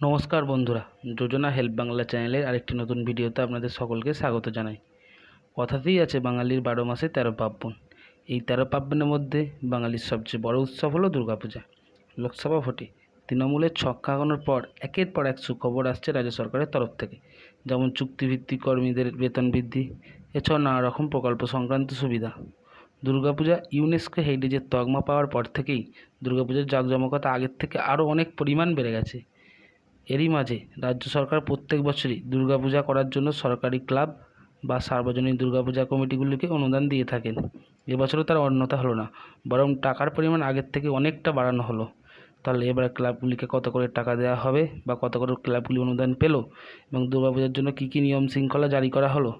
নমস্কার বন্ধুরা, যোজনা হেল্প বাংলা চ্যানেলের আরেকটি নতুন ভিডিওতে আপনাদের সকলকে স্বাগত জানাই। কথাতেই আছে বাঙালির বারো মাসে তেরো পার্বণ। এই তেরো পার্বণের মধ্যে বাঙালির সবচেয়ে বড় উৎসব হলো দুর্গাপূজা। লোকসভা ভোটে তৃণমূলের ছক্কা হাঁকানোর পর একের পর এক সুখবর আসছে রাজ্য সরকারের তরফ থেকে। যেমন চুক্তিভিত্তিক কর্মীদের বেতন বৃদ্ধি, এছাড়াও নানা রকম প্রকল্প সংক্রান্ত সুবিধা। দুর্গাপূজা ইউনেস্কো হেরিটেজের তকমা পাওয়ার পর থেকেই দুর্গাপূজার জাঁকজমকতা আগের থেকে আরও অনেক পরিমাণ বেড়ে গেছে। এরই মাঝে রাজ্য সরকার প্রত্যেক বছরই দুর্গাপূজা করার জন্য সরকারি ক্লাব বা সার্বজনীন দুর্গাপূজা কমিটিগুলিকে অনুদান দিয়ে থাকেন। এবছরও তার অন্যথা হলো না, বরং টাকার পরিমাণ আগের থেকে অনেকটা বাড়ানো হলো। তাহলে এবার ক্লাবগুলিকে কত করে টাকা দেওয়া হবে বা কত করে ক্লাবগুলি অনুদান পেল এবং দুর্গাপূজার জন্য কী কী নিয়ম শৃঙ্খলা জারি করা হলো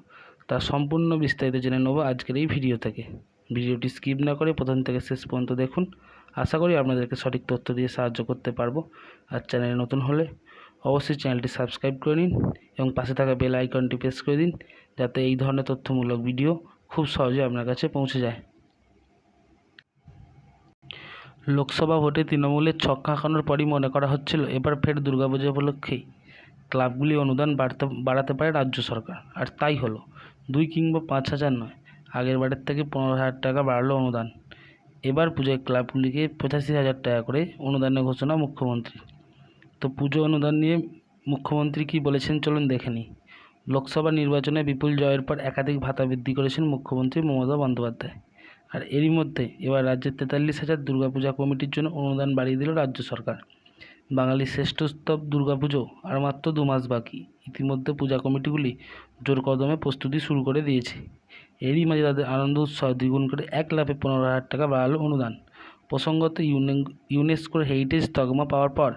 তার সম্পূর্ণ বিস্তারিত জেনে নেব আজকের এই ভিডিও থেকে। ভিডিওটি স্কিপ না করে প্রথম থেকে শেষ পর্যন্ত দেখুন। আশা করি আপনাদেরকে সঠিক তথ্য দিয়ে সাহায্য করতে পারব। আর চ্যানেলে নতুন হলে অবশ্যই চ্যানেলটি সাবস্ক্রাইব করে নিন এবং পাশে থাকা বেল আইকনটি প্রেস করে দিন যাতে এই ধরনের তথ্যমূলক ভিডিও খুব সহজে আপনার কাছে পৌঁছে যায়। লোকসভা ভোটে তৃণমূলের ছক্কা হাঁকানোর পরই মনে করা হচ্ছিল, এবার ফের দুর্গাপূজা উপলক্ষেই ক্লাবগুলি অনুদান বাড়তে, বাড়াতে পারে রাজ্য সরকার। আর তাই হলো, দুই কিংবা পাঁচ হাজার নয়, আগের বারের থেকে পনেরো হাজার টাকা বাড়লো অনুদান। এবার পুজোয় ক্লাবগুলিকে পঁচাশি হাজার টাকা করে অনুদানের ঘোষণা মুখ্যমন্ত্রী তো পুজো অনুদান নিয়ে মুখ্যমন্ত্রী কী বলেছেন চলুন দেখে নিই। লোকসভা নির্বাচনে বিপুল জয়ের পর একাধিক ভাতা বৃদ্ধি করেছেন মুখ্যমন্ত্রী মমতা বন্দ্যোপাধ্যায়। আর এরই মধ্যে এবার রাজ্যের তেতাল্লিশ হাজার দুর্গাপূজা কমিটির জন্য অনুদান বাড়িয়ে দিল রাজ্য সরকার। বাঙালির শ্রেষ্ঠ উৎসব দুর্গাপুজো আর মাত্র দু মাস বাকি। ইতিমধ্যে পূজা কমিটিগুলি জোর কদমে প্রস্তুতি শুরু করে দিয়েছে। এরই মাঝে তাদের আনন্দ উৎসব দ্বিগুণ করে এক লাফে পনেরো হাজার টাকা বাড়ালো অনুদান। প্রসঙ্গত ইউনেস্কোর হেরিটেজ তকমা পাওয়ার পর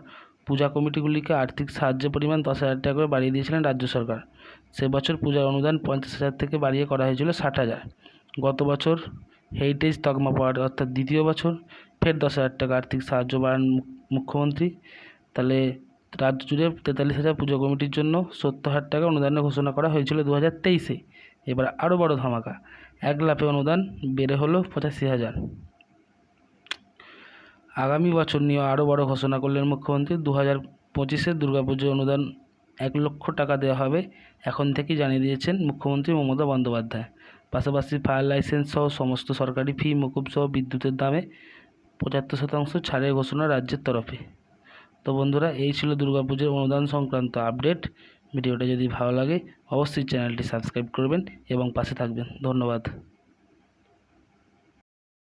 পূজা কমিটিগুলিকে আর্থিক সাহায্যের পরিমাণ দশ হাজার টাকা করে বাড়িয়ে দিয়েছিলেন রাজ্য সরকার। সে বছর পূজার অনুদান পঞ্চাশ হাজার থেকে বাড়িয়ে করা হয়েছিল ষাট হাজার। গত বছর হেরিটেজ তকমা পাওয়ার অর্থাৎ দ্বিতীয় বছর ফের দশ হাজার টাকা আর্থিক সাহায্য বাড়ান মুখ্যমন্ত্রী। তাহলে রাজ্য জুড়ে তেতাল্লিশ হাজার পুজো কমিটির জন্য সত্তর হাজার টাকা অনুদানের ঘোষণা করা হয়েছিল দু হাজার তেইশে। এবার আরও বড় ধামাকা। এক লাফে অনুদান বেড়ে হলো পঁচাশি হাজার। আগামী বছর নিয়ে আরও বড় ঘোষণা করলেন মুখ্যমন্ত্রী। দু হাজার পঁচিশে দুর্গাপুজো অনুদান এক লক্ষ টাকা দেওয়া হবে, এখন থেকেই জানিয়ে দিয়েছেন মুখ্যমন্ত্রী মমতা বন্দ্যোপাধ্যায়। পাশাপাশি ফায়ার লাইসেন্স সহ সমস্ত সরকারি ফি, মকুব সহ বিদ্যুতের দামে পঁচাত্তর শতাংশ ছাড়ের ঘোষণা রাজ্যের তরফে। তো বন্ধুরা, এই ছিল দুর্গাপুজোর অনুদান সংক্রান্ত আপডেট। ভিডিওটা যদি ভালো লাগে, অবশ্যই চ্যানেলটি সাবস্ক্রাইব করবেন এবং পাশে থাকবেন। ধন্যবাদ।